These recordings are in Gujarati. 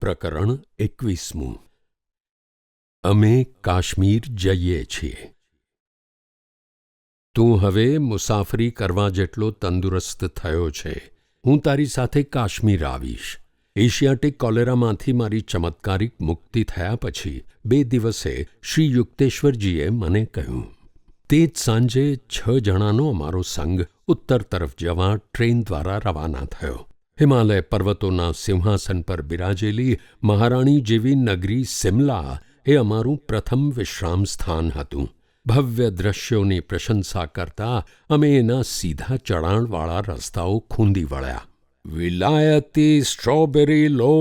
પ્રકરણ એકવીસમું. અમે કાશ્મીર જઈએ છીએ. તું હવે મુસાફરી કરવા જેટલો તંદુરસ્ત થયો છે, હું તારી સાથે કાશ્મીર આવીશ. એશિયાટિક કોલેરામાંથી મારી ચમત્કારિક મુક્તિ થયા પછી બે દિવસે શ્રી યુક્તેશ્વરજીએ મને કહ્યું, તે જ સાંજે છ જણાનો અમારો સંઘ ઉત્તર તરફ જવા ટ્રેન દ્વારા રવાના થયો. હિમાલય પર્વતોના સિંહાસન પર બિરાજેલી મહારાણી જેવી નગરી સિમલા એ અમારું પ્રથમ વિશ્રામ સ્થાન હતું. ભવ્ય દ્રશ્યોની પ્રશંસા કરતા અમે એના સીધા ચઢાણવાળા રસ્તાઓ ખૂંદી વળ્યા. વિલાયતી સ્ટ્રોબેરી લો!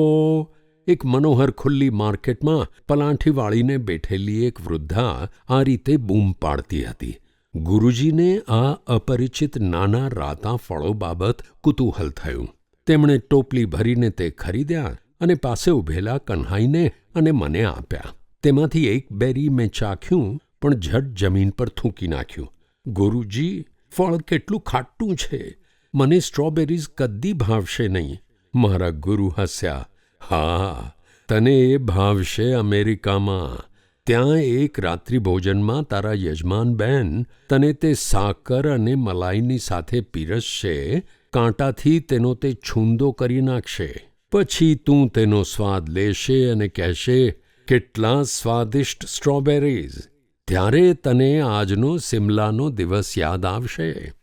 એક મનોહર ખુલ્લી માર્કેટમાં પલાંઠી વાળીને બેઠેલી એક વૃદ્ધા આ રીતે બૂમ પાડતી હતી. ગુરુજીને આ અપરિચિત નાના રાતા ફળો બાબત કુતૂહલ થયું. તેમણે ટોપલી ભરીને તે ખરીદ્યા અને પાસે ઊભેલા કન્હાઈને અને મને આપ્યા. તેમાંથી એક બેરી મેં ચાખ્યું, પણ ઝટ જમીન પર થૂંકી નાખ્યું. ગુરુજી, ફળ કેટલું ખાટું છે. મને સ્ટ્રોબેરીઝ કદી ભાવશે નહીં. મારા ગુરુ હસ્યા. હા, તને એ ભાવશે અમેરિકામાં. ત્યાં એક રાત્રિભોજનમાં તારા યજમાન બેન તને તે સાકર અને મલાઈની સાથે પીરસશે કાંટાથી તેનો તે છૂંદો કરી નાખશે. પછી તું તેનો સ્વાદ લેશે અને કહેશે, કેટલા સ્વાદિષ્ટ સ્ટ્રોબેરીઝ. ત્યારે તને આજનો સિમલાનો દિવસ યાદ આવશે.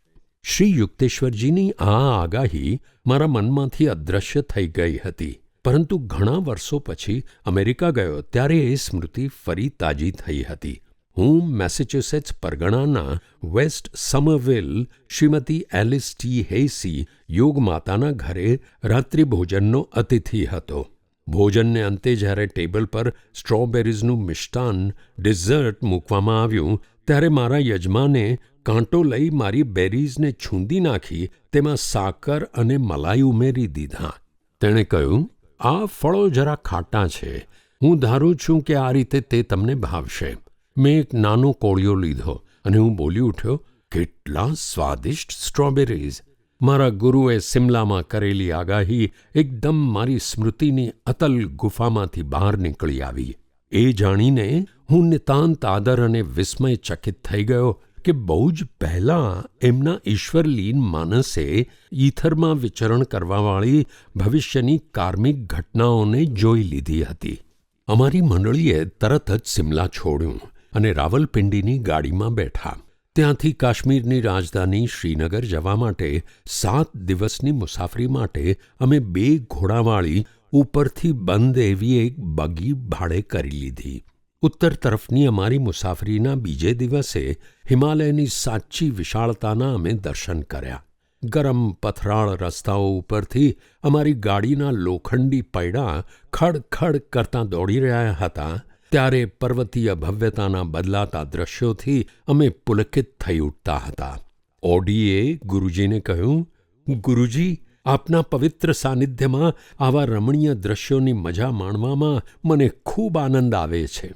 શ્રી યુક્તેશ્વરજીની આ આગાહી મારા મનમાંથી અદૃશ્ય થઈ ગઈ હતી. પરંતુ ઘણા વર્ષો પછી અમેરિકા ગયો, ત્યારે એ સ્મૃતિ ફરી તાજી થઈ હતી. હું મેસેચ્યુસેટ્સ પરગણાના waste Somerville Shrimati Alice T Hasey યોગમાતાના ઘરે રાત્રિભોજનનો અતિથિ હતો. ભોજનને અંતે જ્યારે ટેબલ પર સ્ટ્રોબેરીઝનું મિષ્ટાન, ડિઝર્ટ મૂકવામાં આવ્યું, ત્યારે મારા યજમાને કાંટો લઈ મારી બેરીઝને છૂંદી નાખી, તેમાં સાકર અને મલાઈ ઉમેરી દીધા. તેણે કહ્યું, આ ફળો જરા ખાટા છે. હું ધારું છું કે આ રીતે તે તમને ભાવશે. મેં એક નાનો કોળિયો લીધો અને હું બોલી ઉઠ્યો, કેટલા સ્વાદિષ્ટ સ્ટ્રોબેરીઝ મારા ગુરુએ સિમલામાં કરેલી આગાહી એકદમ મારી સ્મૃતિની અતલ ગુફામાંથી બહાર નીકળી આવી. એ જાણીને હું નિતાંત આદર અને વિસ્મય ચકિત થઈ ગયો કે બહુ જ પહેલાં એમના ઈશ્વરલીન માનસે ઈથરમાં વિચરણ કરવાવાળી ભવિષ્યની કાર્મિક ઘટનાઓને જોઈ લીધી હતી. અમારી મંડળીએ તરત જ સિમલા છોડ્યું. અને રાવલપિંડીની ગાડીમાં બેઠા. ત્યાંથી કાશ્મીરની રાજધાની શ્રીનગર જવા માટે સાત દિવસની મુસાફરી માટે અમે બે ઘોડાવાળી ઉપરથી બંધ એવી એક બગી ભાડે કરી લીધી. ઉત્તર તરફની અમારી મુસાફરીના બીજે દિવસે હિમાલયની સાચી વિશાળતાના અમે દર્શન કર્યા. ગરમ પથરાળ રસ્તાઓ ઉપરથી અમારી ગાડીના લોખંડી પૈડા ખડખડ કરતાં દોડી રહ્યા હતા ત્યારે પર્વતીય ભવ્યતાના બદલાતા દ્રશ્યોથી અમે પુલકિત થઈ ઉઠતા હતા. ઓડીએ ગુરુજીને કહ્યું, ગુરુજી, આપના પવિત્ર સાનિધ્યમાં આવા રમણીય દ્રશ્યોની મજા માણવામાં મને ખૂબ આનંદ આવે છે.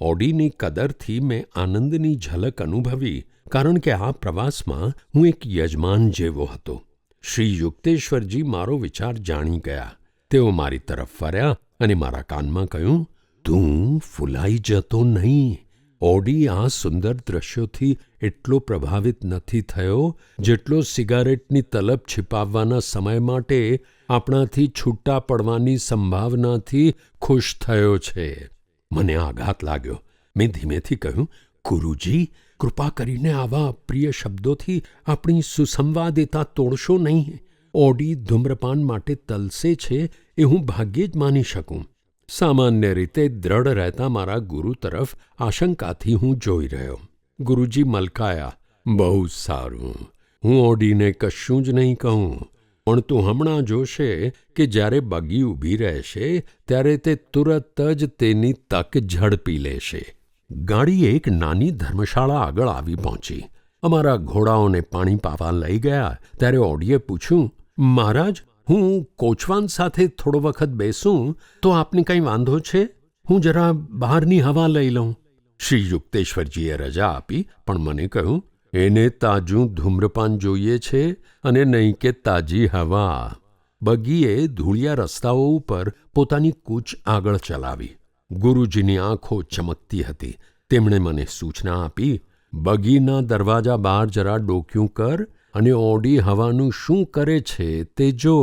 ઓડીની કદરથી મેં આનંદની ઝલક અનુભવી, કારણ કે આ પ્રવાસમાં હું એક યજમાન જેવો હતો. શ્રી યુક્તેશ્વરજી મારો વિચાર જાણી ગયા. તેઓ મારી તરફ ફર્યા અને મારા કાનમાં કહ્યું તું ફૂલાઈ જતો નહીં. ઓડી આ સુંદર દ્રશ્યોથી એટલો પ્રભાવિત નથી થયો જેટલો સિગારેટની તલબ છિપાવવાના સમય માટે આપણાથી છૂટા પડવાની સંભાવનાથી ખુશ થયો છે. મને આઘાત લાગ્યો. મેં ધીમેથી કહ્યું, ગુરુજી, કૃપા કરીને આવા અપ્રિય શબ્દોથી આપણી સુસંવાદિતા તોડશો નહીં. ઓડી ધૂમ્રપાન માટે તલસે છે એ હું ભાગ્યે જ માની શકું. સામાન્ય રીતે દ્રઢ રહેતા મારા ગુરુ તરફ આશંકાથી હું જોઈ રહ્યો. ગુરુજી મલકાયા, બહુ સારું. હું ઓડીને કશું જ નહીં કહું. પણ તું હમણાં જોશે કે જ્યારે બગી ઊભી રહેશે, ત્યારે તે તુરત જ તેની તક ઝડપી લેશે. ગાડી એક નાની ધર્મશાળા આગળ આવી પહોંચી. અમારા ઘોડાઓને પાણી પાવા લઈ ગયા, ત્યારે ઓડીએ પૂછ્યું, મહારાજ હું કોચવાન સાથે થોડો વખત બેસું, તો આપને કંઈ વાંધો છે? હું જરા બહારની હવા લઈ લઉં. શ્રી યુક્તેશ્વરજીએ રજા આપી, પણ મને કહ્યું, એને તાજું ધૂમ્રપાન જોઈએ છે અને નહીં કે તાજી હવા. બગીએ ધૂળિયા રસ્તાઓ ઉપર પોતાની કૂચ આગળ ચલાવી. ગુરુજીની આંખો ચમકતી હતી. તેમણે મને સૂચના આપી, બગીના દરવાજા બહાર જરા ડોક્યું કર અને ઓડી હવાનું શું કરે છે તે જો.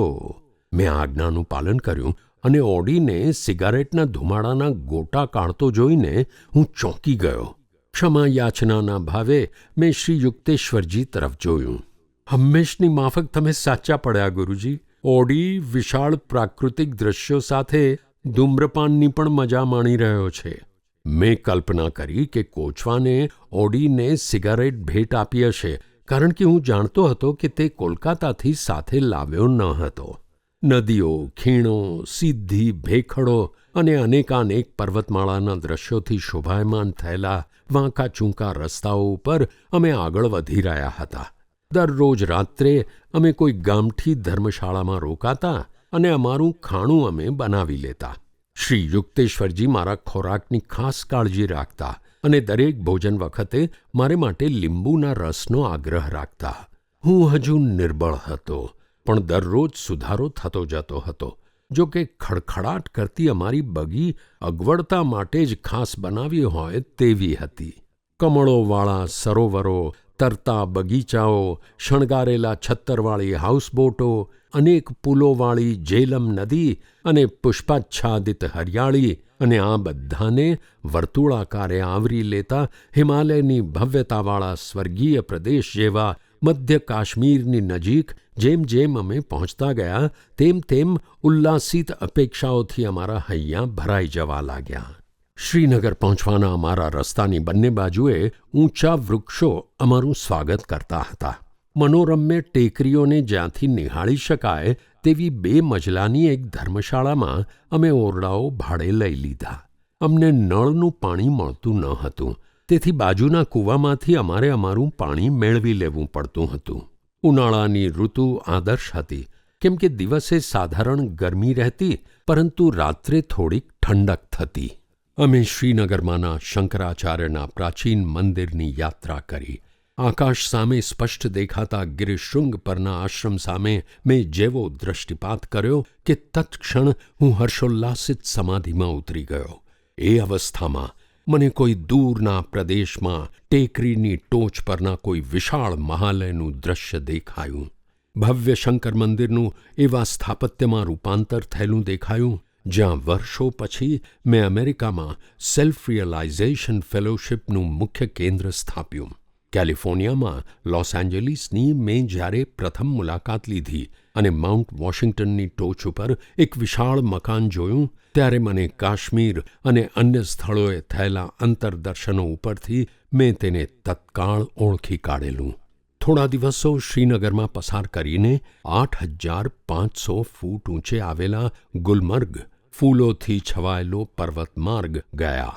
મેં આજ્ઞાનું પાલન કર્યું અને ઓડીને સિગારેટના ધુમાડાના ગોટા કાઢતો જોઈને હું ચોંકી ગયો. ક્ષમા યાચનાના ભાવે મેં શ્રી યુક્તેશ્વરજી તરફ જોયું. હંમેશની માફક તમે સાચા પડ્યા, ગુરુજી. ઓડી વિશાળ પ્રાકૃતિક દ્રશ્યો સાથે ધૂમ્રપાનની પણ મજા માણી રહ્યો છે. મેં કલ્પના કરી કે કોચવાને ઓડીને સિગારેટ ભેટ આપી હશે. કારણ કે હું જાણતો હતો કે તે કોલકાતાથી સાથે લાવ્યો ન હતો. નદીઓ, ખીણો, સિદ્ધિ, ભેખડો અને અનેકાનેક પર્વતમાળાના દ્રશ્યોથી શોભાયમાન થયેલા વાંકા ચૂંકા રસ્તાઓ ઉપર અમે આગળ વધી રહ્યા હતા. દરરોજ રાત્રે અમે કોઈ ગામઠી ધર્મશાળામાં રોકાતા અને અમારું ખાણું અમે બનાવી લેતા. શ્રી યુક્તેશ્વરજી મારા ખોરાકની ખાસ કાળજી રાખતા. અને દરેક ભોજન વખતે મારે માટે લીંબુના રસનો આગ્રહ રાખતા. હું હજુ નિર્બળ હતો, પણ દરરોજ સુધારો થતો જતો હતો. જો કે ખડખડાટ કરતી અમારી બગી અગવડતા માટે જ ખાસ બનાવી હોય તેવી હતી. કમળોવાળા સરોવરો તરતા બગીચાઓ, શણગારેલા છત્તરવાળી હાઉસબોટો, અનેક પુલોવાળી જેલમ નદી અને પુષ્પાચ્છાદિત હરિયાળી અને આ બધાને વર્તુળાકારે આવરી લેતા હિમાલયની ભવ્યતાવાળા સ્વર્ગીય પ્રદેશ જેવા મધ્ય કાશ્મીરની નજીક જેમ જેમ અમે પહોંચતા ગયા, તેમ તેમ ઉલ્લાસિત અપેક્ષાઓથી અમારા હૈયા ભરાઈ જવા લાગ્યા. શ્રીનગર પહોંચવાના અમારા રસ્તાની બંને બાજુએ ઊંચા વૃક્ષો અમારું સ્વાગત કરતા હતા. મનોરમ્ય ટેકરીઓને જ્યાંથી નિહાળી શકાય તેવી બે મજલાની એક ધર્મશાળામાં અમે ઓરડાઓ ભાડે લઈ લીધા. અમને નળનું પાણી મળતું ન હતું. તેથી બાજુના કૂવામાંથી અમારે અમારું પાણી મેળવી લેવું પડતું હતું. ઉનાળાની ઋતુ આદર્શ હતી. કેમ કે દિવસે સાધારણ ગરમી રહેતી, પરંતુ રાત્રે થોડીક ઠંડક થતી. અમે શ્રીનગરમાંના શંકરાચાર્યના પ્રાચીન મંદિરની યાત્રા કરી. આકાશ સામે સ્પષ્ટ દેખાતા ગિરિશૃંગ પરના આશ્રમ સામે મેં જેવો દૃષ્ટિપાત કર્યો કે તત્ક્ષણ હું હર્ષોલ્લાસિત સમાધિમાં ઉતરી ગયો. એ અવસ્થામાં મને કોઈ દૂરના પ્રદેશમાં ટેકરીની ટોચ પરના કોઈ વિશાળ મહાલયનું દ્રશ્ય દેખાયું. ભવ્ય શંકર મંદિરનું એવા સ્થાપત્યમાં રૂપાંતર થયેલું દેખાયું. જ્યાં વર્ષો પછી મેં અમેરિકામાં સેલ્ફ રિયલાઇઝેશન ફેલોશિપનું મુખ્ય કેન્દ્ર સ્થાપ્યું. કેલિફોર્નિયામાં લોસ એન્જલિસની મેં જ્યારે પ્રથમ મુલાકાત લીધી અને માઉન્ટ વોશિંગ્ટનની ટોચ ઉપર એક વિશાળ મકાન જોયું, ત્યારે મને કાશ્મીર અને અન્ય સ્થળોએ થયેલા અંતરદર્શનો ઉપરથી મેં તેને તત્કાળ ઓળખી કાઢેલું. થોડા દિવસો શ્રીનગરમાં પસાર કરીને આઠ હજાર પાંચસો ફૂટ ઊંચે આવેલા ગુલમર્ગ ફૂલોથી છવાયેલો પર્વતમાર્ગ ગયા.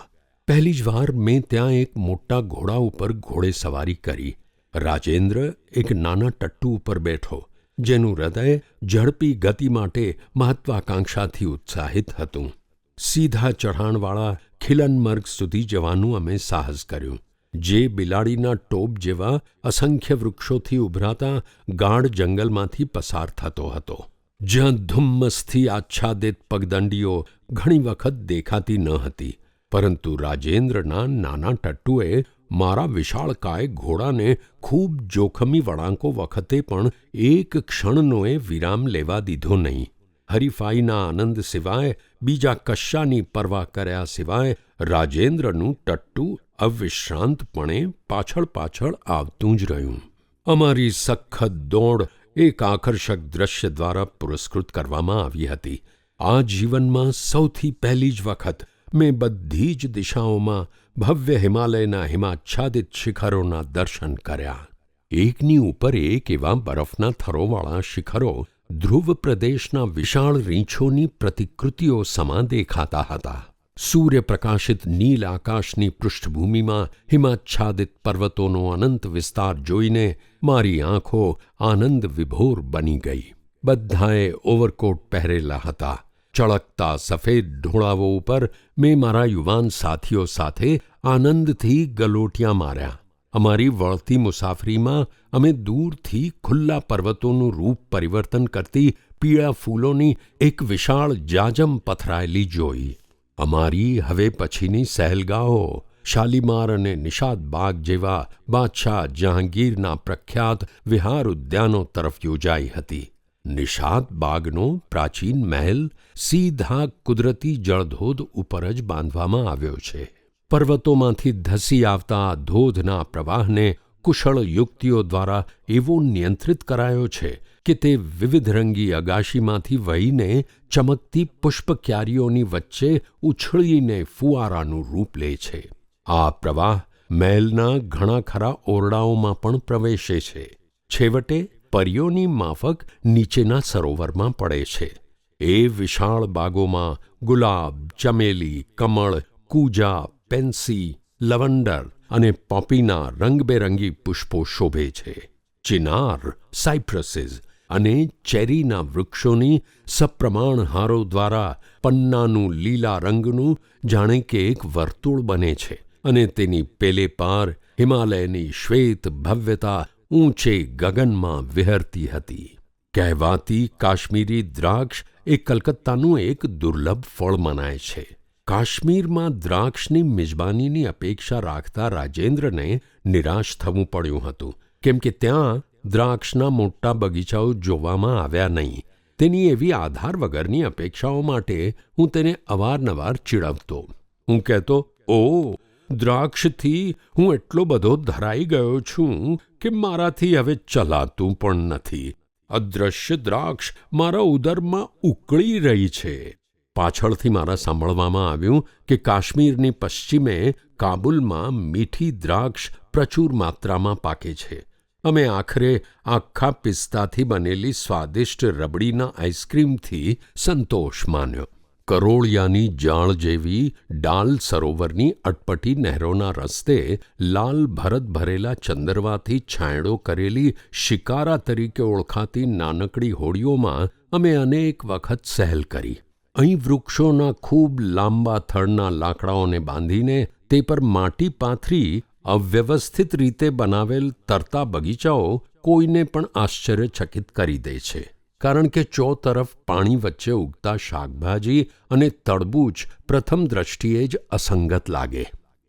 પહેલી જ વાર મેં ત્યાં એક મોટા ઘોડા ઉપર ઘોડેસવારી કરી. રાજેન્દ્ર એક નાના ટટ્ટુ ઉપર બેઠો, જેનું હૃદય ઝડપી ગતિ માટે મહત્વાકાંક્ષાથી ઉત્સાહિત હતું. સીધા ચઢાણવાળા ખિલનમર્ગ સુધી જવાનું અમે સાહસ કર્યું. જે બિલાડીના ટોપ જેવા અસંખ્ય વૃક્ષોથી ઉભરાતા ગાઢ જંગલમાંથી પસાર થતો હતો. જ્યાં ધુમ્મસથી આચ્છાદિત પગદંડીઓ ઘણી વખત દેખાતી ન હતી. પરંતુ રાજેન્દ્રના નાના ટટ્ટુએ મારા વિશાળકાય ઘોડાને ખૂબ જોખમી વળાંકો વખતે પણ એક ક્ષણનોએ વિરામ લેવા દીધો નહીં. હરીફાઈના આનંદ સિવાય, બીજા કશાની પરવા કર્યા સિવાય રાજેન્દ્રનું ટટ્ટુ અવિશ્રાંતપણે પાછળ પાછળ આવતું જ રહ્યું. અમારી સખત દોડ એક આકર્ષક દ્રશ્ય દ્વારા પુરસ્કૃત કરવામાં આવી હતી. આ જીવનમાં સૌથી પહેલી જ વખત મેં બધી જ દિશાઓમાં ભવ્ય હિમાલયના હિમાચ્છાદિત શિખરોના દર્શન કર્યા. એકની ઉપર એક એવા બરફના થરોવાળા શિખરો ધ્રુવ પ્રદેશના વિશાળ રીંછોની પ્રતિકૃતિઓ સમા દેખાતા હતા. સૂર્યપ્રકાશિત નીલ આકાશની પૃષ્ઠભૂમિમાં હિમાચ્છાદિત પર્વતોનો અનંત વિસ્તાર જોઈને મારી આંખો આનંદ વિભોર બની ગઈ. બધાએ ઓવરકોટ પહેરેલા હતા. ચળકતા સફેદ ઢોળાવો ઉપર મેં મારા યુવાન સાથીઓ સાથે આનંદથી ગલોટિયા માર્યા. અમારી વળતી મુસાફરીમાં અમે દૂરથી ખુલ્લા પર્વતોનું રૂપ પરિવર્તન કરતી પીળા ફૂલોની એક વિશાળ જાજમ પથરાયેલી જોઈ. અમારી હવે પછીની સહેલગાહો, શાલીમાર અને નિષાદ બાગ જેવા બાદશાહ જહાંગીરના પ્રખ્યાત વિહાર ઉદ્યાનો તરફ યોજાઈ હતી. નિષાદ બાગનો પ્રાચીન મહેલ સીધા કુદરતી જળધોધ ઉપર જ બાંધવામાં આવ્યો છે. પર્વતોમાંથી ધસી આવતા ધોધના પ્રવાહને કુશળ યુક્તિઓ દ્વારા એવો નિયંત્રિત કરાયો છે કે તે વિવિધ રંગી અગાશીમાંથી વહીને ચમકતી પુષ્પક્યારીઓની વચ્ચે ઉછળીને ફુવારાનું રૂપ લે છે. આ પ્રવાહ મહેલના ઘણા ખરા ઓરડાઓમાં પણ પ્રવેશે છે. છેવટે પરીઓની માફક નીચેના સરોવરમાં પડે છે. એ વિશાળ બાગોમાં ગુલાબ, ચમેલી, કમળ, કૂજા, પેન્સી, લવંડર અને પોપીના રંગબેરંગી પુષ્પો શોભે છે. ચિનાર, સાઇપ્રસીસ અને ચેરીના વૃક્ષોની સપ્રમાણ હારો દ્વારા પન્નાનું લીલા રંગનું જાણે કે એક વર્તુળ બને છે અને તેની પેલે પાર હિમાલયની શ્વેત ભવ્યતા ઊંચે ગગનમાં વિહરતી હતી. કહેવાતી કાશ્મીરી દ્રાક્ષ એ કલકત્તાનું એક દુર્લભ ફળ મનાય છે. કાશ્મીરમાં દ્રાક્ષની મિજબાનીની અપેક્ષા રાખતા રાજેન્દ્રને નિરાશ થવું પડ્યું હતું. કેમ કે ત્યાં દ્રાક્ષના મોટા બગીચાઓ જોવામાં આવ્યા નહીં. તેની એવી આધાર વગરની અપેક્ષાઓ માટે હું તેને અવારનવાર ચીડવતો. હું કહેતો, ઓ, દ્રાક્ષથી હું એટલો બધો ધરાઈ ગયો છું કે મારાથી હવે ચલાતું પણ નથી. અદૃશ્ય દ્રાક્ષ મારા ઉદરમાં ઉકળી રહી છે. પાછળથી મારા સાંભળવામાં આવ્યું કે કાશ્મીરની પશ્ચિમે કાબુલમાં મીઠી દ્રાક્ષ પ્રચુર માત્રામાં પાકે છે. અમે આખરે આખા પિસ્તાથી બનેલી સ્વાદિષ્ટ રબડીના આઈસ્ક્રીમથી સંતોષ માન્યો. કરોળિયાની જાળ જેવી ડાલ સરોવરની અટપટી નહેરોના રસ્તે લાલ ભરત ભરેલા ચંદરવાથી છાંયડો કરેલી શિકારા તરીકે ઓળખાતી નાનકડી હોડીઓમાં અમે અનેક વખત સહેલ કરી. અહીં વૃક્ષોના ખૂબ લાંબા થડના લાકડાઓને બાંધીને તે પર માટી પાથરી અવ્યવસ્થિત રીતે બનાવેલ તરતા બગીચાઓ કોઈને પણ આશ્ચર્યચકિત કરી દે છે. કારણ કે ચો તરફ પાણી વચ્ચે ઉગતા શાકભાજી અને તડબૂચ પ્રથમ દ્રષ્ટિએ જ અસંગત લાગે.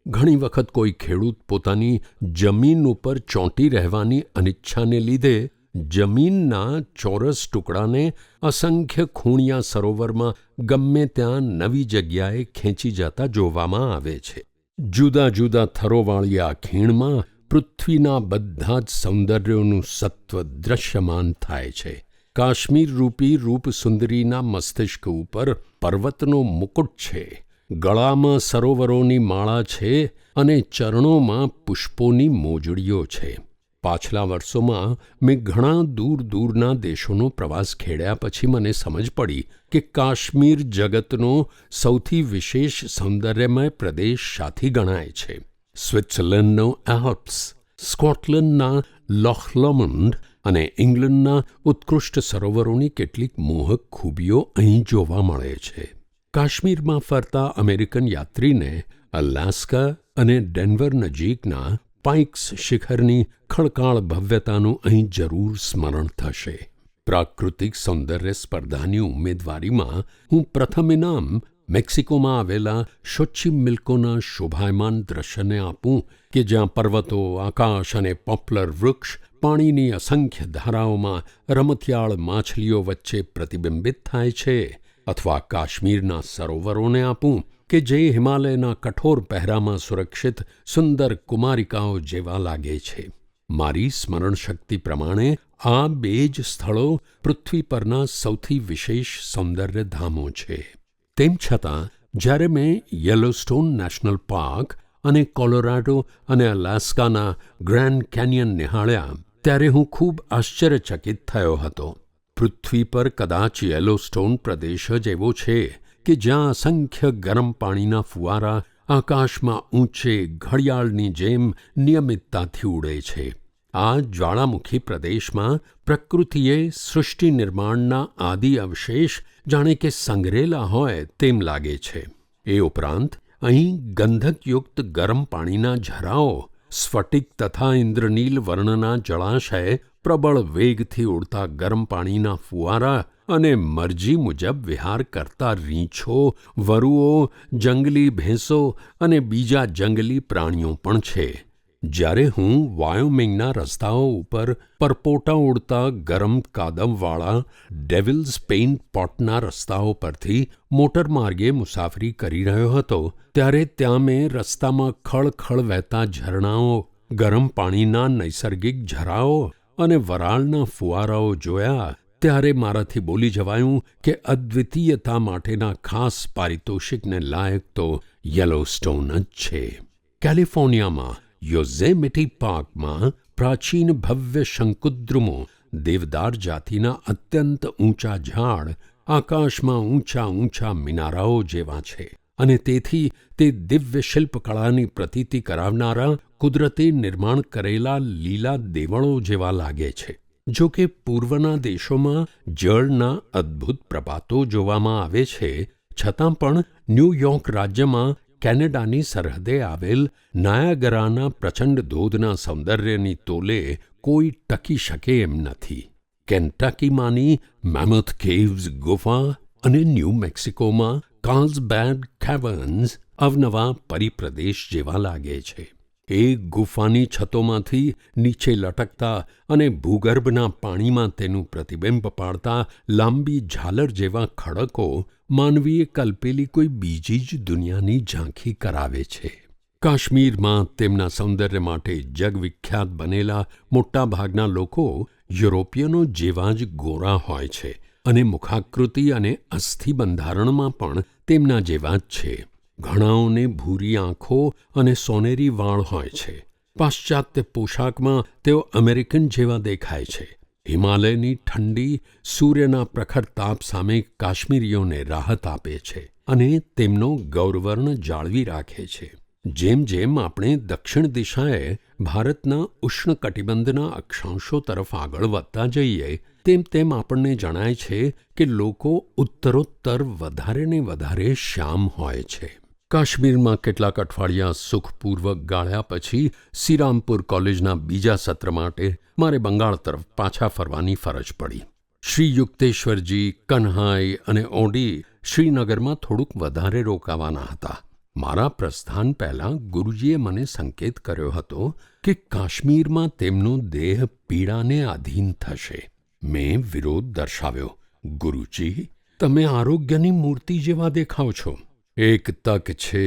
ઘણી વખત કોઈ ખેડૂત પોતાની જમીન ઉપર ચોંટી રહેવાની અનિચ્છાને લીધે જમીનના ચોરસ ટુકડાને અસંખ્ય ખૂણિયા સરોવરમાં ગમે ત્યાં નવી જગ્યાએ ખેંચી જતા જોવામાં આવે છે. જુદા જુદા થરોવાળી આ ખીણમાં પૃથ્વીના બધા જ સૌંદર્યોનું સત્વ દ્રશ્યમાન થાય છે. કાશ્મીર રૂપી રૂપસુંદરીના મસ્તિષ્ક ઉપર પર્વતનો મુકુટ છે. ગળામાં સરોવરોની માળા છે અને ચરણોમાં પુષ્પોની મોજડીઓ છે. પાછલા વર્ષોમાં મેં ઘણા દૂર દૂરના દેશોનો પ્રવાસ ખેડ્યા પછી મને સમજ પડી કે કાશ્મીર જગતનો સૌથી વિશેષ સૌંદર્યમય પ્રદેશ સાથી ગણાય છે. સ્વિટ્ઝર્લેન્ડનો એલ્પ્સ, સ્કોટલેન્ડના લોખલોમન્ડ અને ઇંગ્લેન્ડના ઉત્કૃષ્ટ સરોવરોની કેટલીક મોહક ખૂબીઓ અહીં જોવા મળે છે. કાશ્મીરમાં ફરતા અમેરિકન યાત્રીને અલાસ્કા અને ડેન્વર નજીકના પાઇક્સ શિખરની ખણકાળ ભવ્યતાનું અહીં જરૂર સ્મરણ થશે. પ્રાકૃતિક સૌંદર્ય સ્પર્ધાની ઉમેદવારીમાં હું પ્રથમ ઇનામ મેક્સિકોમાં આવેલા શોચિમિલ્કોના શોભાયમાન દ્રશ્યને આપું કે જ્યાં પર્વતો, આકાશ અને પોપ્લર વૃક્ષ પાણીની અસંખ્ય ધારાઓમાં રમતિયાળ માછલીઓ વચ્ચે પ્રતિબિંબિત થાય છે. અથવા કાશ્મીરના સરોવરોને આપું કે જે હિમાલયના કઠોર પહેરામાં સુરક્ષિત સુંદર કુમારિકાઓ જેવા લાગે છે. મારી સ્મરણશક્તિ પ્રમાણે આ બે જ સ્થળો પૃથ્વી પરના સૌથી વિશેષ સૌંદર્ય ધામો છે. તેમ છતાં, જ્યારે મેં યેલોસ્ટોન નેશનલ પાર્ક અને કોલોરાડો અને અલાસ્કાના ગ્રેન્ડ કેનિયન નિહાળ્યા, ત્યારે હું ખૂબ આશ્ચર્યચકિત થયો હતો. પૃથ્વી પર કદાચ યેલોસ્ટોન પ્રદેશ જ એવો છે કે જ્યાં અસંખ્ય ગરમ પાણીના ફુવારા આકાશમાં ઊંચે ઘડિયાળની જેમ નિયમિતતાથી ઉડે છે. આ જ્વાળામુખી પ્રદેશમાં પ્રકૃતિએ સૃષ્ટિ નિર્માણના આદિ અવશેષ જાણે કે સંગ્રેલા હોય તેમ લાગે છે. એ ઉપરાંત, અહીં ગંધકયુક્ત ગરમ પાણીના ઝરાઓ, સ્ફટિક તથા ઇન્દ્રનીલ વર્ણના જળાશય પ્રબળ વેગથી ઉડતા ગરમ પાણીના ફુવારા અને મરજી મુજબ વિહાર કરતા રીંછો, વરુઓ, જંગલી ભેંસો અને બીજા જંગલી પ્રાણીઓ પણ છે. જ્યારે હું વાયોમિંગના રસ્તાઓ ઉપર પરપોટા ઉડતા ગરમ કાદમવાળા ડેવિલ્સ પેઇન પોટના રસ્તાઓ પરથી મોટરમાર્ગે મુસાફરી કરી રહ્યો હતો, ત્યારે ત્યાં મેં રસ્તામાં ખળખળ વહેતા ઝરણાઓ, ગરમ પાણીના નૈસર્ગિક ઝરાઓ અને વરાળના ફુવારાઓ જોયા. ત્યારે મારાથી બોલી જવાયું કે અદ્વિતીયતા માટેના ખાસ પારિતોષિકને લાયક તો યેલોસ્ટોન જ છે. કેલિફોર્નિયામાં, યોઝેમિટી પાર્કમાં પ્રાચીન ભવ્ય શંકુદ્રુમો, દેવદાર જાતિના અત્યંત ઊંચા ઝાડ, આકાશમાં ઊંચા ઊંચા મિનારાઓ જેવા છે અને તેથી તે દિવ્ય શિલ્પકળાની પ્રતીતિ કરાવનારા કુદરતે નિર્માણ કરેલા લીલા દેવળો જેવા લાગે છે. જો કે પૂર્વના દેશોમાં જળના અદ્ભુત પ્રપાતો જોવામાં આવે છે, છતાં પણ ન્યૂયોર્ક રાજ્યમાં કેનેડાની સરહદે આવેલ નાયાગરાના પ્રચંડ ધોધના સૌંદર્યની તોલે કોઈ ટકી શકે એમ નથી. કેન્ટાકીમાંની મેમથ કેવ્સ ગુફા અને ન્યૂ મેક્સિકોમાં કાર્લ્સબેડ કેવર્ન્સ અવનવા પરિપ્રદેશ જેવા લાગે છે. એ ગુફાની છતોમાંથી નીચે લટકતા અને ભૂગર્ભના પાણીમાં તેનું પ્રતિબિંબ પાડતા લાંબી ઝાલર જેવા ખડકો માનવીએ કલ્પેલી કોઈ બીજી જ દુનિયાની ઝાંખી કરાવે છે. કાશ્મીરમાં તેમના સૌંદર્ય માટે જગવિખ્યાત બનેલા મોટાભાગના લોકો યુરોપિયનો જેવા જ ગોરા હોય છે અને મુખાકૃતિ અને અસ્થિ બંધારણમાં પણ તેમના જેવા જ છે. ઘણાઓને ભૂરી આંખો અને સોનેરી વાળ હોય છે. પાશ્ચાત્ય પોશાકમાં તેઓ અમેરિકન જેવા દેખાય છે. હિમાલયની ઠંડી સૂર્યના પ્રખર તાપ સામે કાશ્મીરીઓને રાહત આપે છે અને તેમનો ગૌરવર્ણ જાળવી રાખે છે. જેમ જેમ આપણે દક્ષિણ દિશાએ ભારતના ઉષ્ણકટિબંધના અક્ષાંશો તરફ આગળ વધતા જઈએ, તેમ તેમ આપણને જણાય છે કે લોકો ઉત્તરોત્તર વધારે ને વધારે શ્યામ હોય છે. કાશ્મીરમાં કેટલાક અઠવાડિયા સુખપૂર્વક ગાળ્યા પછી શ્રીરામપુર કોલેજના બીજા સત્ર માટે મારે બંગાળ તરફ પાછા ફરવાની ફરજ પડી. શ્રી યુક્તેશ્વરજી, કન્હાઈ અને ઓડી શ્રીનગરમાં થોડુંક વધારે રોકાવાના હતા. મારા પ્રસ્થાન પહેલાં ગુરુજીએ મને સંકેત કર્યો હતો કે કાશ્મીરમાં તેમનો દેહ પીડાને આધીન થશે. મેં વિરોધ દર્શાવ્યો. ગુરુજી, તમે આરોગ્યની મૂર્તિ જેવા દેખાવ છો. એક તક છે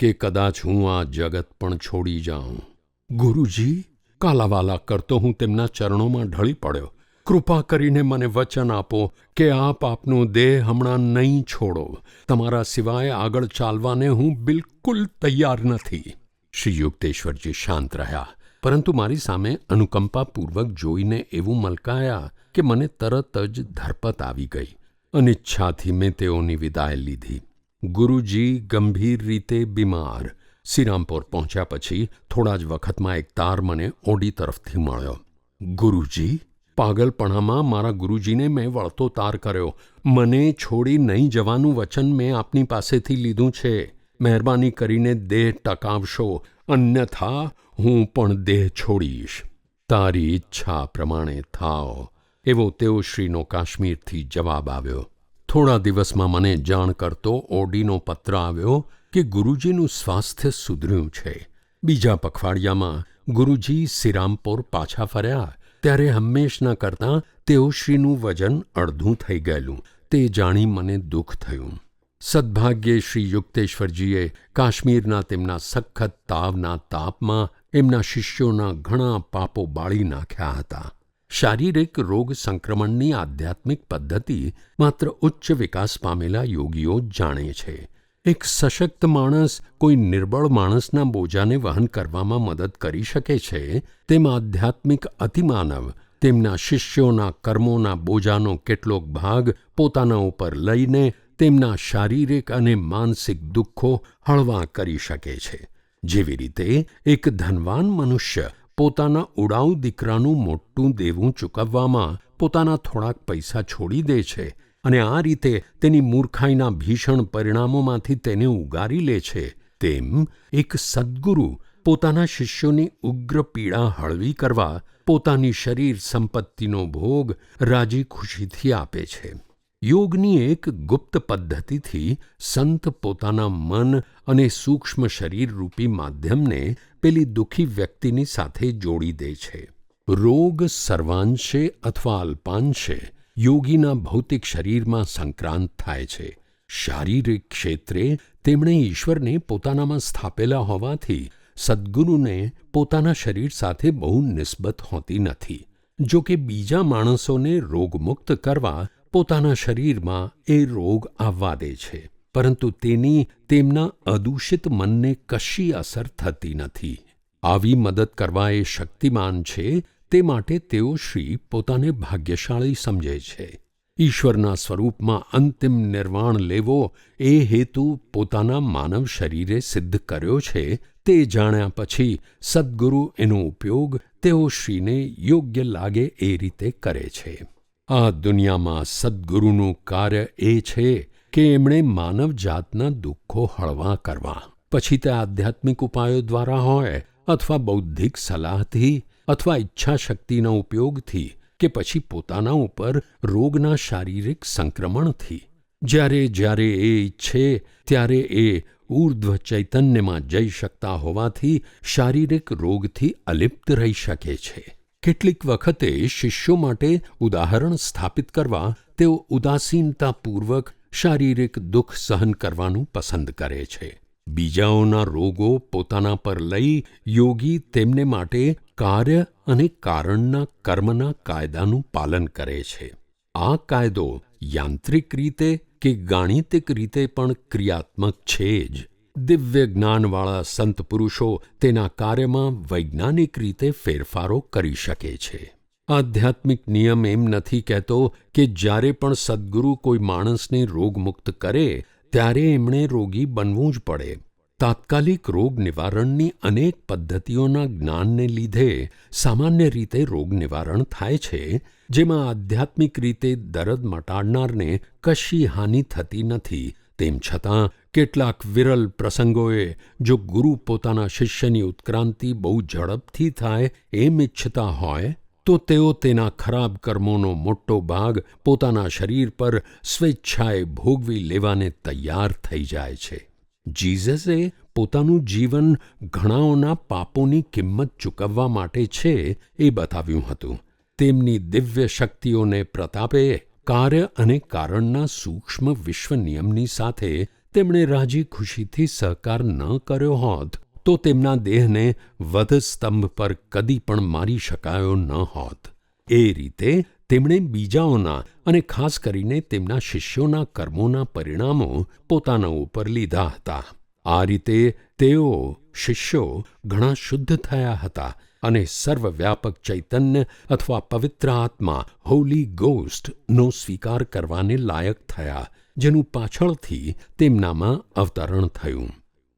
કે કદાચ હું આ જગત પણ છોડી જાઉં. ગુરુજી, કાલાવાલા કરતો હું તેમના ચરણોમાં ઢળી પડ્યો. કૃપા કરીને મને વચન આપો કે આપ આપનો દેહ હમણાં નહીં છોડો. તમારા સિવાય આગળ ચાલવાને હું બિલકુલ તૈયાર નથી. શ્રી યુક્તેશ્વરજી શાંત રહ્યા, પરંતુ મારી સામે અનુકંપાપૂર્વક જોઈને એવું મલકાયા કે મને તરત જ ધરપત આવી ગઈ. અનિચ્છાથી મેં તેઓની વિદાય લીધી. ગુરુજી ગંભીર રીતે બીમાર. શ્રીરામપુર પહોંચ્યા પછી થોડા જ વખતમાં એક તાર મને ઓડી તરફથી મળ્યો. ગુરુજી, પાગલપણામાં મારા ગુરુજીને મેં વળતો તાર કર્યો. મને છોડી નહીં જવાનું વચન મેં આપની પાસેથી લીધું છે. મહેરબાની કરીને દેહ ટકાવશો. અન્યથા હું પણ દેહ છોડીશ. તારી ઈચ્છા પ્રમાણે થાઓ. એવો તેઓ શ્રીનો કાશ્મીરથી જવાબ આવ્યો. થોડા દિવસમાં મને જાણ કરતો ઓડીનો પત્ર આવ્યો કે ગુરુજીનું સ્વાસ્થ્ય સુધર્યું છે. બીજા પખવાડિયામાં ગુરુજી સિરામપુર પાછા ફર્યા. ત્યારે હંમેશના કરતાં તેઓ શ્રીનું વજન અડધું થઈ ગયેલું. તે જાણી મને દુઃખ થયું. સદભાગ્યે શ્રી યુક્તેશ્વરજીએ કાશ્મીરના તેમના સખત તાવના તાપમાં એમના શિષ્યોના ઘણા પાપો બાળી નાખ્યા હતા. શારીરિક રોગ સંક્રમણની આધ્યાત્મિક પદ્ધતિ માત્ર ઉચ્ચ વિકાસ પામેલા યોગીઓ જ જાણે છે. એક સશક્ત માણસ કોઈ નિર્બળ માણસના બોજાને વહન કરવામાં મદદ કરી શકે છે, તેમ આધ્યાત્મિક અતિમાનવ તેમના શિષ્યોના કર્મોના બોજાનો કેટલોક ભાગ પોતાના ઉપર લઈને તેમના શારીરિક અને માનસિક દુઃખો હળવા કરી શકે છે. જેવી રીતે એક ધનવાન મનુષ્ય પોતાના ઉડાઉ દીકરાનું મોટું દેવું ચૂકવવામાં પોતાના થોડાક પૈસા છોડી દે છે અને આ રીતે તેની મૂર્ખાઈના ભીષણ પરિણામોમાંથી તેને ઉગારી લે છે. તેમ એક સદ્ગુરુ પોતાના શિષ્યોની ઉગ્ર પીડા હળવી કરવા પોતાની શરીર સંપત્તિનો ભોગ રાજી ખુશીથી આપે છે. યોગની એક ગુપ્ત પદ્ધતિથી સંત પોતાના મન અને સૂક્ષ્મ શરીરરૂપી માધ્યમને પેલી દુઃખી વ્યક્તિની સાથે જોડી દે છે. રોગ સર્વાંશે અથવા અલ્પાંશે યોગીના ભૌતિક શરીરમાં સંક્રાંત થાય છે. શારીરિક ક્ષેત્રે તેમણે ઈશ્વરને પોતાનામાં સ્થાપેલા હોવાથી સદ્ગુરુને પોતાના શરીર સાથે બહુ નિસ્બત હોતી નથી. જો કે બીજા માણસોને રોગમુક્ત કરવા પોતાના શરીરમાં એ રોગ આવવા દે છે, પરંતુ તેની તેમના અદૂષિત મનને કશી અસર થતી નથી. આવી મદદ કરવા એ શક્તિમાન છે, તે માટે તેઓ શ્રી પોતાને ભાગ્યશાળી સમજે છે. ઈશ્વરના સ્વરૂપમાં અંતિમ નિર્વાણ લેવો એ હેતુ પોતાના માનવ શરીરે સિદ્ધ કર્યો છે, તે જાણ્યા પછી સદ્ગુરુ એનો ઉપયોગ તેઓ શ્રીને યોગ્ય લાગે એ રીતે કરે છે. આ દુનિયામાં સદ્ગુરુનું કાર્ય એ છે કે એમણે માનવ જાતના દુઃખો હળવા કરવા. પછી તે આધ્યાત્મિક ઉપાયો દ્વારા હોય, અથવા બૌદ્ધિક સલાહથી, અથવા ઈચ્છાશક્તિના ઉપયોગથી, કે પછી પોતાના ઉપર રોગના શારીરિક સંક્રમણથી. જ્યારે જ્યારે એ ઈચ્છે, ત્યારે એ ઊર્ધ્વ ચૈતન્યમાં જઈ શકતા હોવાથી શારીરિક રોગથી અલિપ્ત રહી શકે છે. કેટલીક વખતે શિષ્યો માટે ઉદાહરણ સ્થાપિત કરવા તેઓ ઉદાસીનતાપૂર્વક શારીરિક દુઃખ સહન કરવાનું પસંદ કરે છે. બીજાઓના રોગો પોતાના પર લઈ યોગી તેમને માટે કાર્ય અને કારણના કર્મના કાયદાનું પાલન કરે છે. આ કાયદો યાંત્રિક રીતે કે ગાણિતિક રીતે પણ ક્રિયાત્મક છે જ. દિવ્ય જ્ઞાનવાળા સંત પુરુષો તેના કાર્યમાં વૈજ્ઞાનિક રીતે ફેરફારો કરી શકે છે. આધ્યાત્મિક નિયમ એમ નથી કહેતો કે જ્યારે પણ સદ્ગુરુ કોઈ માણસને રોગમુક્ત કરે, ત્યારે એમણે રોગી બનવું જ પડે. તાત્કાલિક રોગ નિવારણની અનેક પદ્ધતિઓના જ્ઞાનને લીધે સામાન્ય રીતે રોગ નિવારણ થાય છે, જેમાં આધ્યાત્મિક રીતે દરદ મટાડનારને કશી હાનિ થતી નથી તેમ છતાં, કેટલાક વિરલ પ્રસંગોએ જો ગુરુ પોતાના શિષ્યની ઉત્ક્રાંતિ બહુ ઝડપથી થાય એમ ઇચ્છતા હોય, તો તેઓ તેના ખરાબ કર્મોનો મોટો ભાગ પોતાના શરીર પર સ્વેચ્છાએ ભોગવી લેવાને તૈયાર થઈ જાય છે. જીઝસે પોતાનું જીવન ઘણાઓના પાપોની કિંમત ચૂકવવા માટે છે એ બતાવ્યું હતું. તેમની દિવ્ય શક્તિઓને પ્રતાપે કાર્ય અને કારણના સૂક્ષ્મ વિશ્વ નિયમની સાથે તેમણે રાજી ખુશીથી સહકાર ન કર્યો હોત, તો તેમના દેહને વધસ્તંભ પર કદી પણ મારી શકાયો ન હોત. એ રીતે તેમણે બીજાઓના અને ખાસ કરીને તેમના શિષ્યોના કર્મોના પરિણામો પોતાના ઉપર લીધા હતા. આ રીતે તેઓ શિષ્યો ઘણા શુદ્ધ થયા હતા અને સર્વવ્યાપક ચૈતન્ય અથવા પવિત્ર આત્મા હોલી ગોસ્ટનો સ્વીકાર કરવાને લાયક થયા, જેનું પાછળથી તેમનામાં અવતરણ થયું.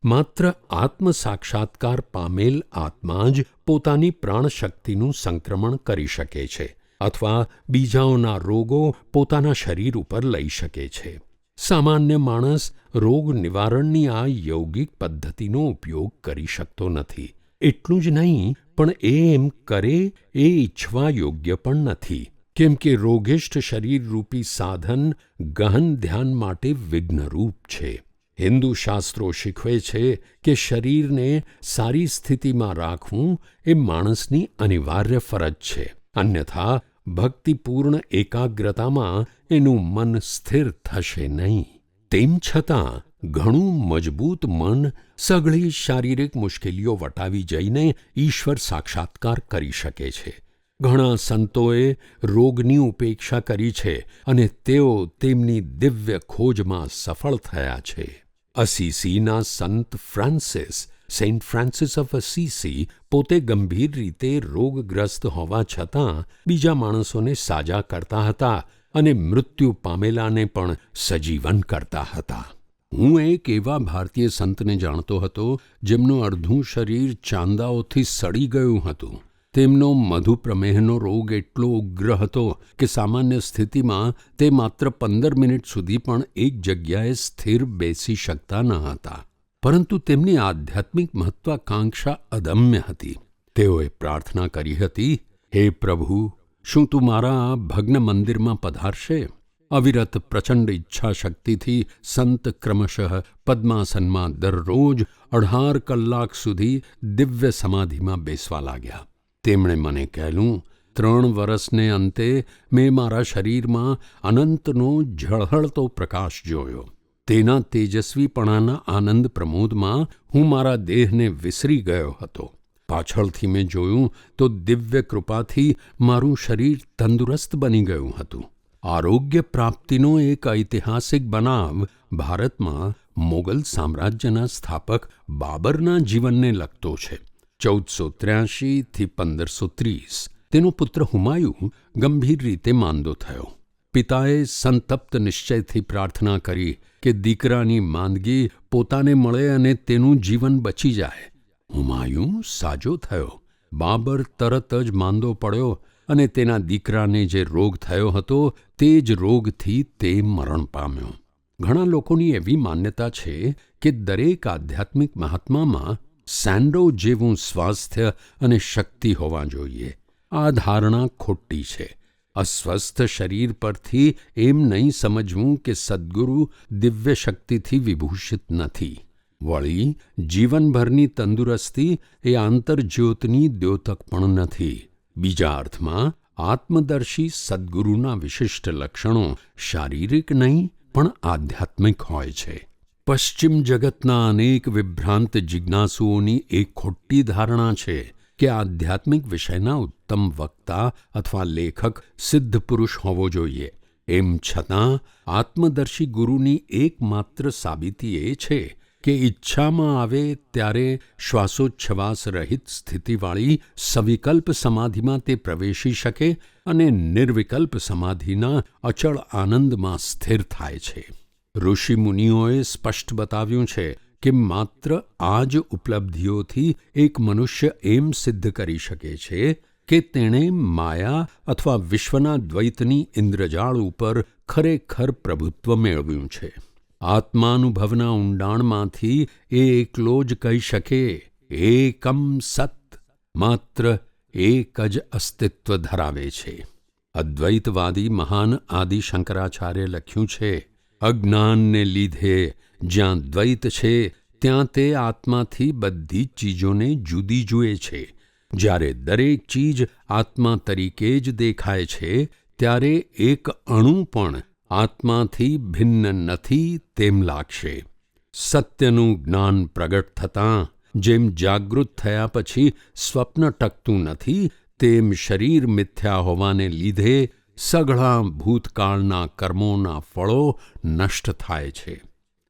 માત્ર આત્મ સાક્ષાત્કાર પામેલ આત્મા જ પોતાની પ્રાણશક્તિનું સંક્રમણ કરી શકે છે, અથવા બીજાઓના રોગો પોતાના શરીર ઉપર લઈ શકે છે. સામાન્ય માણસ રોગ નિવારણની આ યૌગિક પદ્ધતિનો ઉપયોગ કરી શકતો નથી. એટલું જ નહીં, પણ એ એમ કરે, એ ઈચ્છવા યોગ્ય પણ નથી. કેમ કે રોગિષ્ઠ શરીરરૂપી સાધન ગહન ધ્યાન માટે વિઘ્નરૂપ છે. હિન્દુ શાસ્ત્રો શીખવે છે કે શરીરને સારી સ્થિતિમાં રાખવું એ માણસની અનિવાર્ય ફરજ છે. અન્યથા, ભક્તિપૂર્ણ એકાગ્રતામાં એનું મન સ્થિર થશે નહીં. તેમ છતાં ઘણું મજબૂત મન સઘળી શારીરિક મુશ્કેલીઓ વટાવી જઈને ઈશ્વર સાક્ષાત્કાર કરી શકે છે. ઘણા સંતોએ રોગની ઉપેક્ષા કરી છે અને તેઓ તેમની દિવ્ય ખોજમાં સફળ થયા છે. અસીસીના સંત Francis, Saint Francis of Assisi, પોતે ગંભીર રીતે રોગગ્રસ્ત હોવા છતાં બીજા માણસોને સાજા કરતા હતા અને મૃત્યુ પામેલાને પણ સજીવન કરતા હતા. હું એક એવા ભારતીય સંતને જાણતો હતો જેમનું અડધું શરીર ચાંદાઓથી સડી ગયું હતું. તેમનો મધુપ્રમેહનો રોગ એટલો ઉગ્ર હતો કે સામાન્ય સ્થિતિમાં તે માત્ર પંદર મિનિટ સુધી પણ એક જગ્યાએ સ્થિર બેસી શકતા ન હતા. પરંતુ તેમની આધ્યાત્મિક મહત્વાકાંક્ષા અદમ્ય હતી. તેઓએ પ્રાર્થના કરી હતી, હે પ્રભુ, શું તું મારા ભગ્ન મંદિરમાં પધારશે? અવિરત પ્રચંડ ઈચ્છાશક્તિથી સંત ક્રમશઃ પદ્માસનમાં દરરોજ અઢાર કલાક સુધી દિવ્ય સમાધિમાં બેસવા લાગ્યા. તેમણે મને કહેલું, ત્રણ વરસને અંતે મેં મારા શરીરમાં અનંતનો ઝળહળતો પ્રકાશ જોયો. તેના તેજસ્વીપણાના આનંદ પ્રમોદમાં હું મારા દેહને વિસરી ગયો હતો. પાછળથી મેં જોયું તો દિવ્ય કૃપાથી મારું શરીર તંદુરસ્ત બની ગયું હતું. આરોગ્ય પ્રાપ્તિનો એક ઐતિહાસિક બનાવ ભારતમાં મોગલ સામ્રાજ્યના સ્થાપક બાબરના જીવનને લગતો છે. ચૌદસો ત્ર્યાસીથી પંદરસો ત્રીસ તેનો પુત્ર હુમાયુ ગંભીર રીતે માંદો થયો. પિતાએ સંતપ્ત નિશ્ચયથી પ્રાર્થના કરી કે દીકરાની માંદગી પોતાને મળે અને તેનું જીવન બચી જાય. હુમાયુ સાજો થયો. બાબર તરત જ માંદો પડ્યો અને તેના દીકરાને જે રોગ થયો હતો, તે જ રોગથી તે મરણ પામ્યો. ઘણા લોકોની એવી માન્યતા છે કે દરેક આધ્યાત્મિક મહાત્મામાં સેન્ડો જેવું સ્વાસ્થ્ય અને શક્તિ હોવા જોઈએ. આ ધારણા ખોટી છે. અસ્વસ્થ શરીર પરથી એમ નહીં સમજવું કે સદ્ગુરુ દિવ્ય શક્તિથી વિભૂષિત નથી. વળી, જીવનભરની તંદુરસ્તી એ આંતરજ્યોતની દ્યોતક પણ નથી. બીજા અર્થમાં, આત્મદર્શી સદ્ગુરુના વિશિષ્ટ લક્ષણો શારીરિક નહીં, પણ આધ્યાત્મિક હોય છે. પશ્ચિમ જગતના અનેક વિભ્રાંત જિજ્ઞાસુઓની એક ખોટી ધારણા છે કે આધ્યાત્મિક વિષયના ઉત્તમ વક્તા અથવા લેખક સિદ્ધ પુરુષ હોવો જોઈએ. એમ છતાં, આત્મદર્શી ગુરુની એકમાત્ર સાબિતી એ છે કે ઈચ્છામાં આવે ત્યારે શ્વાસોચ્છવાસ રહિત સ્થિતિવાળી સવિકલ્પ સમાધિમાં તે પ્રવેશી શકે અને નિર્વિકલ્પ સમાધિના અચળ આનંદમાં સ્થિર થાય છે. ઋષિમુનિઓએ સ્પષ્ટ બતાવ્યું છે કે માત્ર આ જ ઉપલબ્ધિઓથી એક મનુષ્ય એમ સિદ્ધ કરી શકે છે કે તેણે માયા અથવા વિશ્વના દ્વૈતની ઇન્દ્રજાળ ઉપર ખરેખર પ્રભુત્વ મેળવ્યું છે. આત્માનુભવના ઊંડાણમાંથી એ એકલો જ કહી શકે, એકમ સત, માત્ર એક જ અસ્તિત્વ ધરાવે છે. અદ્વૈતવાદી મહાન આદિ શંકરાચાર્ય લખ્યું છે, અજ્ઞાનને લીધે જ્યાં દ્વૈત છે, ત્યાં તે આત્માથી બધી ચીજોને જુદી જુએ છે. જ્યારે દરેક ચીજ આત્મા તરીકે જ દેખાય છે, ત્યારે એક અણુ પણ આત્માથી ભિન્ન નથી તેમ લાગશે. સત્યનું જ્ઞાન પ્રગટ થતાં, જેમ જાગૃત થયા પછી સ્વપ્ન ટકતું નથી, તેમ શરીર મિથ્યા હોવાને લીધે સઘળા ભૂતકાળના કર્મોના ફળો નષ્ટ થાય છે.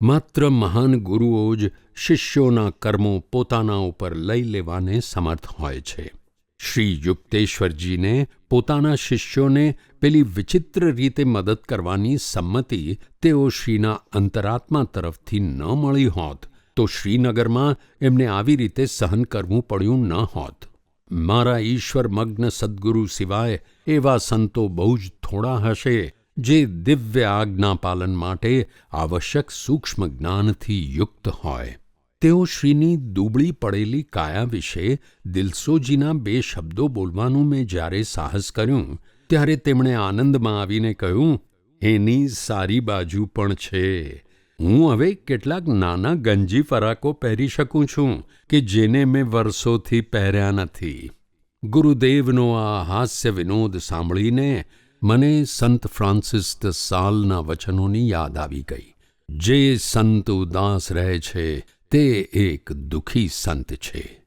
માત્ર મહાન ગુરુઓ જ શિષ્યોના કર્મો પોતાના ઉપર લઈ લેવાને સમર્થ હોય છે. શ્રી યુક્તેશ્વરજીને, પોતાના શિષ્યોને પેલી વિચિત્ર રીતે મદદ કરવાની સંમતિ તેઓ શ્રીના અંતરાત્મા તરફથી ન મળી હોત તો શ્રીનગરમાં એમને આવી રીતે સહન કરવું પડ્યું ન હોત. મારા ઈશ્વર મગ્ન સદ્ગુરુ સિવાય એવા સંતો બહુ જ થોડા હશે જે દિવ્ય આજ્ઞા પાલન માટે આવશ્યક સૂક્ષ્મ જ્ઞાનથી યુક્ત હોય. તેઓ શ્રીની દુબળી પડેલી કાયા વિશે દિલસોજીના બે શબ્દો બોલવાનું મેં જ્યારે સાહસ કર્યું, ત્યારે તેમણે આનંદમાં આવીને કહ્યું, એની સારી બાજુ પણ છે. હું હવે કેટલાક નાના ગંજી ફરાકો પહેરી શકું છું, કે જેને મેં વર્ષોથી પહેર્યા નથી. ગુરુદેવનો આ હાસ્ય વિનોદ સાંભળીને મને સંત ફ્રાન્સિસ દ સાલના વચનોની યાદ આવી ગઈ. જે સંત ઉદાસ રહે છે તે એક દુઃખી સંત છે.